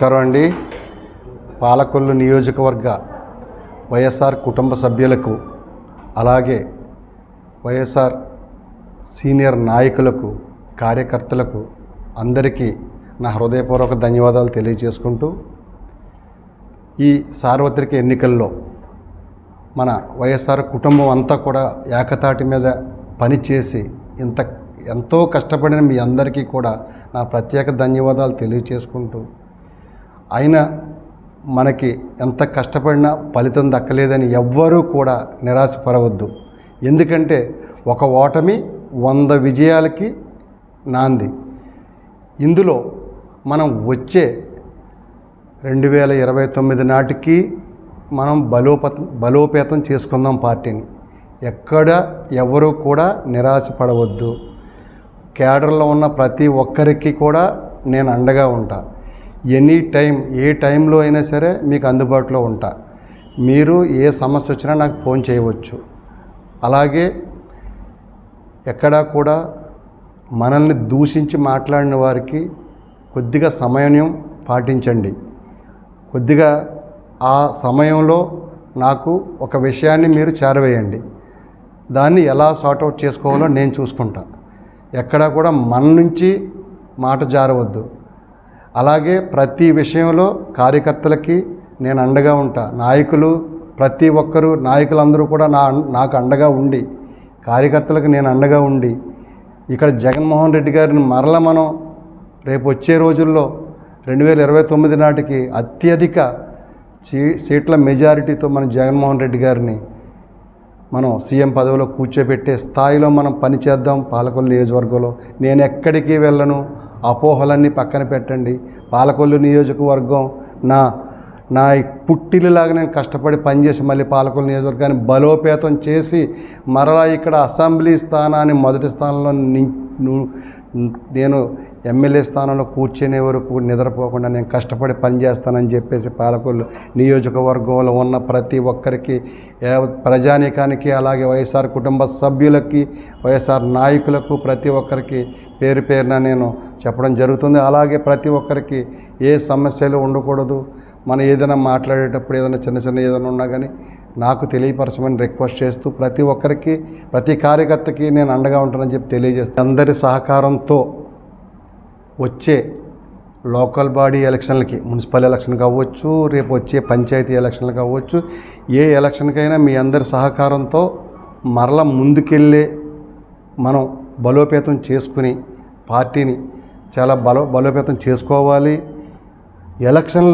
నమస్కారం అండి. పాలకొల్లు నియోజకవర్గ వైఎస్ఆర్ కుటుంబ సభ్యులకు అలాగే వైఎస్ఆర్ సీనియర్ నాయకులకు కార్యకర్తలకు అందరికీ నా హృదయపూర్వక ధన్యవాదాలు తెలియజేసుకుంటూ ఈ సార్వత్రిక ఎన్నికల్లో మన వైఎస్ఆర్ కుటుంబం అంతా కూడా ఏకతాటి మీద పనిచేసి ఇంత ఎంతో కష్టపడిన మీ అందరికీ కూడా నా ప్రత్యేక ధన్యవాదాలు తెలియచేసుకుంటూ అయినా మనకి ఎంత కష్టపడినా ఫలితం దక్కలేదని ఎవ్వరూ కూడా నిరాశపడవద్దు ఎందుకంటే ఒక ఓటమి వంద విజయాలకి నాంది. ఇందులో మనం వచ్చే రెండు వేల ఇరవై తొమ్మిది నాటికి మనం బలోపత బలోపేతం చేసుకుందాం పార్టీని. ఎక్కడ ఎవరు కూడా నిరాశపడవద్దు కేడర్లో ఉన్న ప్రతి ఒక్కరికి కూడా నేను అండగా ఉంటాను ఎనీ టైం ఏ టైంలో అయినా సరే మీకు అందుబాటులో ఉంటా. మీరు ఏ సమస్య వచ్చినా నాకు ఫోన్ చేయవచ్చు. అలాగే ఎక్కడా కూడా మనల్ని దూషించి మాట్లాడిన వారికి కొద్దిగా సమయం పాటించండి. కొద్దిగా ఆ సమయంలో నాకు ఒక విషయాన్ని మీరు చేరవేయండి. దాన్ని ఎలా సార్ట్అవుట్ చేసుకోవాలో నేను చూసుకుంటా. ఎక్కడా కూడా మన నుంచి మాట జారవద్దు. అలాగే ప్రతి విషయంలో కార్యకర్తలకి నేను అండగా ఉంటా. నాయకులు ప్రతి ఒక్కరూ నాయకులందరూ కూడా నా నాకు అండగా ఉండి కార్యకర్తలకు నేను అండగా ఉండి ఇక్కడ జగన్మోహన్ రెడ్డి గారిని మరల మనం రేపు వచ్చే రోజుల్లో రెండు వేల ఇరవై తొమ్మిది నాటికి అత్యధిక సీ సీట్ల మెజారిటీతో మన జగన్మోహన్ రెడ్డి గారిని మనం సీఎం పదవిలో కూర్చోబెట్టే స్థాయిలో మనం పనిచేద్దాం. పాలకొల్లు నియోజకవర్గంలో నేను ఎక్కడికి వెళ్ళను? అపోహలన్నీ పక్కన పెట్టండి. పాలకొల్లు నియోజకవర్గం నా నా పుట్టిల్లాగా నేను కష్టపడి పనిచేసి మళ్ళీ పాలకొల్లు నియోజకవర్గాన్ని బలోపేతం చేసి మరలా ఇక్కడ అసెంబ్లీ స్థానాన్ని మొదటి స్థానంలో నేను ఎమ్మెల్యే స్థానంలో కూర్చునే వరకు నిద్రపోకుండా నేను కష్టపడి పనిచేస్తానని చెప్పేసి పాలకులు నియోజకవర్గంలో ఉన్న ప్రతి ఒక్కరికి ప్రజానీకానికి అలాగే వైఎస్ఆర్ కుటుంబ సభ్యులకి వైఎస్ఆర్ నాయకులకు ప్రతి ఒక్కరికి పేరు పేరున నేను చెప్పడం జరుగుతుంది. అలాగే ప్రతి ఒక్కరికి ఏ సమస్యలు ఉండకూడదు. మనం ఏదైనా మాట్లాడేటప్పుడు ఏదైనా చిన్న చిన్న ఏదైనా ఉన్నా కానీ నాకు తెలియపరచమని రిక్వెస్ట్ చేస్తూ ప్రతి ఒక్కరికి ప్రతి కార్యకర్తకి నేను అండగా ఉంటానని చెప్పి తెలియజేస్తాను అందరి సహకారంతో వచ్చే లోకల్ బాడీ ఎలక్షన్లకి మున్సిపల్ ఎలక్షన్ కావచ్చు రేపు వచ్చే పంచాయతీ ఎలక్షన్లు కావచ్చు ఏ ఎలక్షన్కైనా మీ అందరి సహకారంతో మరల ముందుకెళ్ళే మనం బలోపేతం చేసుకుని పార్టీని చాలా బలో బలోపేతం చేసుకోవాలి. ఎలక్షన్లో